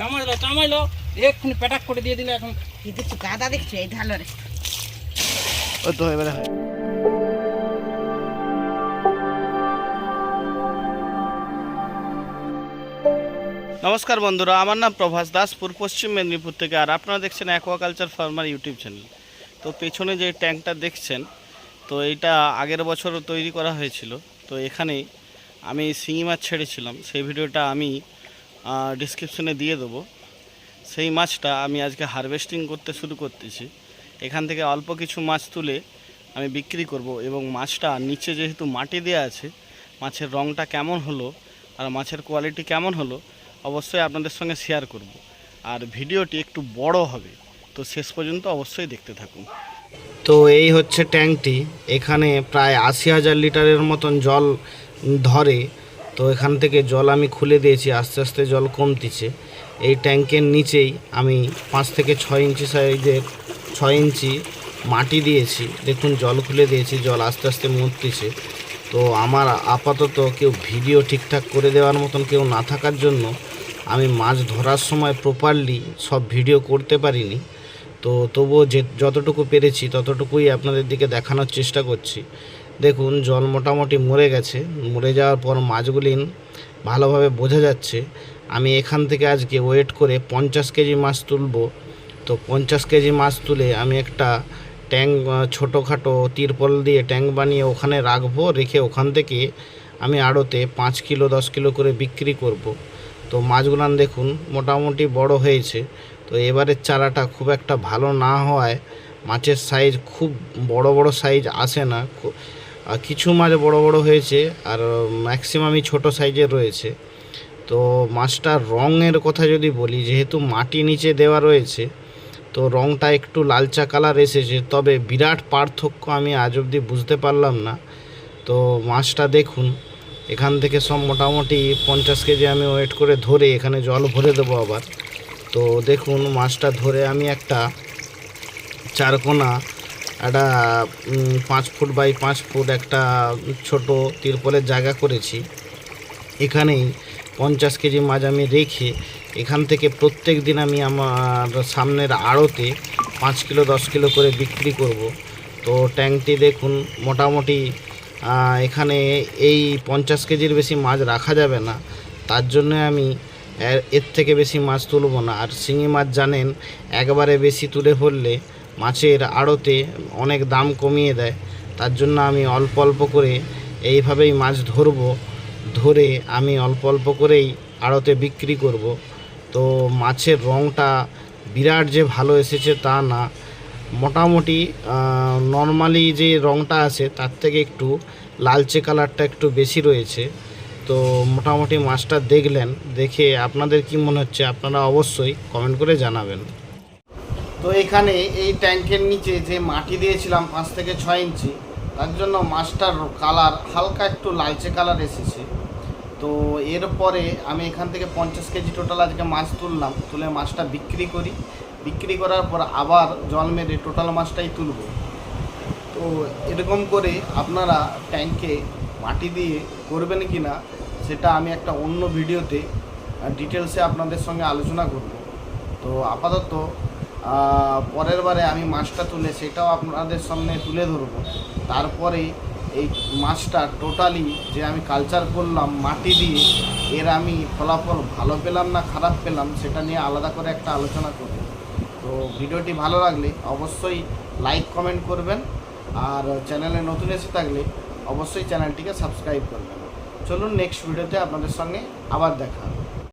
চামাইলো চামাইলো এক্ষুনি পেটাক করে দিয়ে দিলে এখন। দেখছ গাদা দেখছ এই ঢালো রে ও তো এবারে হয়। নমস্কার বন্ধুরা আমার নাম প্রভাস দাস পূর্ব পশ্চিম মেদিনীপুর থেকে। আর আপনারা দেখছেন অ্যাকোয়াকালচার ফার্মার ইউটিউব চ্যানেল। তো পেছনে যে ট্যাঙ্কটা দেখছেন তো এইটা আগের বছর তৈরি করা হয়েছিল। তো এখানে আমি শিঙি মাছ ছেড়েছিলাম। সেই ভিডিওটা আমি ডিসক্রিপশনে দিয়ে দেবো। সেই মাছটা আমি আজকে হারভেস্টিং করতে শুরু করতেছি। এখান থেকে অল্প কিছু মাছ তুলে আমি বিক্রি করব এবং মাছটা নিচে যেহেতু মাটি দেওয়া আছে, মাছের রঙটা কেমন হলো আর মাছের কোয়ালিটি কেমন হলো, অবশ্যই আপনাদের সঙ্গে শেয়ার করব। আর ভিডিওটি একটু বড় হবে, তো শেষ পর্যন্ত অবশ্যই দেখতে থাকুন। তো এই হচ্ছে ট্যাঙ্কটি এখানে প্রায় আশি হাজার লিটারের মতন জল ধরে তো এখান থেকে জল আমি খুলে দিয়েছি, আস্তে আস্তে জল কমতিছে। এই ট্যাঙ্কের নিচেই আমি পাঁচ থেকে ছয় ইঞ্চি সাইজের, ছয় ইঞ্চি মাটি দিয়েছি। দেখুন, জল খুলে দিয়েছি, জল আস্তে আস্তে মরতেছে। তো আমার আপাতত কেউ ভিডিও ঠিকঠাক করে দেওয়ার মতন কেউ না থাকার জন্য আমি মাছ ধরার সময় প্রপারলি সব ভিডিও করতে পারিনি। তো তবুও যে যতটুকু পেরেছি ততটুকুই আপনাদের দিকে দেখানোর চেষ্টা করছি। দেখুন, জল মোটামুটি মরে গেছে। মরে যাওয়ার পর মাছগুলি ভালোভাবে বোঝা যাচ্ছে। আমি এখান থেকে আজকে ওয়েট করে পঞ্চাশ কেজি মাছ তুলব। তো পঞ্চাশ কেজি মাছ তুলে আমি একটা ট্যাঙ্ক ছোটোখাটো তিরপল দিয়ে ট্যাঙ্ক বানিয়ে ওখানে রাখব, রেখে ওখান থেকে আমি আড়তে পাঁচ কিলো, দশ কিলো করে বিক্রি করব। তো মাছগুলান দেখুন, মোটামুটি বড় হয়েছে। তো এবারের চারাটা খুব একটা ভালো না হওয়ায় মাছের সাইজ খুব বড় বড় সাইজ আসে না। আর কিছু মাছ বড় বড় হয়েছে আর ম্যাক্সিমামই ছোট সাইজের রয়েছে। তো মাছটার রঙের কথা যদি বলি, যেহেতু মাটি নিচে দেওয়া রয়েছে, তো রঙটা একটু লালচা কালার এসেছে, তবে বিরাট পার্থক্য আমি আজ অবধি বুঝতে পারলাম না। তো মাছটা দেখুন, এখান থেকে সব মোটামুটি পঞ্চাশ কেজি আমি ওয়েট করে ধরে এখানে জল ভরে দেবো আবার। তো দেখুন, মাছটা ধরে আমি একটা চারকোনা একটা পাঁচ ফুট বাই পাঁচ ফুট একটা ছোট তিরপলের জায়গা করেছি। এখানেই পঞ্চাশ কেজি মাছ আমি রেখে এখান থেকে প্রত্যেক দিন আমি আমার সামনের আড়তে পাঁচ কিলো, দশ কিলো করে বিক্রি করব। তো ট্যাঙ্কটি দেখুন মোটামুটি এখানে এই পঞ্চাশ কেজির বেশি মাছ রাখা যাবে না। তার জন্য আমি এর- থেকে বেশি মাছ তুলব না। আর শিঙি মাছ জানেন, একবারে বেশি তুলে ফেললে মাছের আড়তে অনেক দাম কমিয়ে দেয়। তার জন্য আমি অল্প অল্প করে এইভাবেই মাছ ধরবো, ধরে আমি অল্প অল্প করেই আড়তে বিক্রি করব। তো মাছের রঙটা বিরাট যে ভালো এসেছে তা না। মোটামুটি নর্মালি যে রঙটা আছে তার থেকে একটু লালচে কালারটা একটু বেশি রয়েছে। তো মোটামুটি মাছটা দেখলেন, দেখে আপনাদের কি মনে হচ্ছে আপনারা অবশ্যই কমেন্ট করে জানাবেন। তো এখানে এই ট্যাঙ্কের নিচে যে মাটি দিয়েছিলাম পাঁচ থেকে ছয় ইঞ্চি, তার জন্য মাছটার কালার হালকা একটু লালচে কালার এসেছে। তো এরপরে আমি এখান থেকে পঞ্চাশ কেজি টোটাল আজকে মাছ তুললাম, তুলে মাছটা বিক্রি করি। বিক্রি করার পর আবার জল মেরে টোটাল মাছটাই তুলব। তো এরকম করে আপনারা ট্যাঙ্কে মাটি দিয়ে করবেন কি না, সেটা আমি একটা অন্য ভিডিওতে ডিটেলসে আপনাদের সঙ্গে আলোচনা করব। তো আপাতত পরের বারে আমি মাছটা তুলে সেটাও আপনাদের সামনে তুলে ধরবো। তারপরে এই মাছটা টোটালি যে আমি কালচার করলাম মাটি দিয়ে, এর আমি ফলাফল ভালো পেলাম না খারাপ পেলাম, সেটা নিয়ে আলাদা করে একটা আলোচনা করব। তো ভিডিওটি ভালো লাগলে অবশ্যই লাইক কমেন্ট করবেন। আর চ্যানেলে নতুন এসে থাকলে অবশ্যই চ্যানেলটিকে সাবস্ক্রাইব করবেন। চলুন নেক্সট ভিডিওতে আপনাদের সঙ্গে আবার দেখা হবে।